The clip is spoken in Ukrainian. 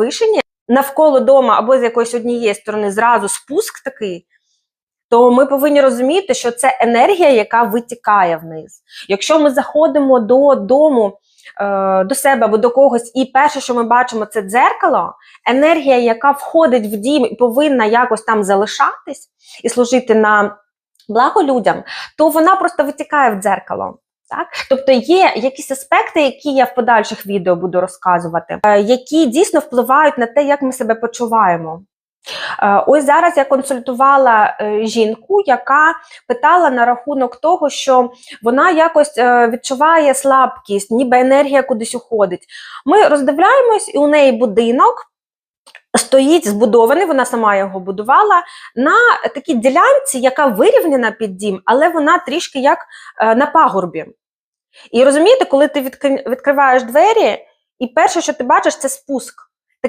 вишені, навколо дома або з якоїсь однієї сторони зразу спуск такий, то ми повинні розуміти, що це енергія, яка витікає вниз. Якщо ми заходимо до дому, е, до себе або до когось, і перше, що ми бачимо, це дзеркало, енергія, яка входить в дім і повинна якось там залишатись і служити на благо людям, то вона просто витікає в дзеркало. Так? Тобто є якісь аспекти, які я в подальших відео буду розказувати, е, які дійсно впливають на те, як ми себе почуваємо. Е, Ось зараз я консультувала е, жінку, яка питала на рахунок того, що вона якось відчуває слабкість, ніби енергія кудись уходить. Ми роздивляємось, і у неї будинок стоїть збудований, вона сама його будувала на такій ділянці, яка вирівняна під дім, але вона трішки як на пагорбі. І розумієте, коли ти відкри- відкриваєш двері, і перше, що ти бачиш, це спуск.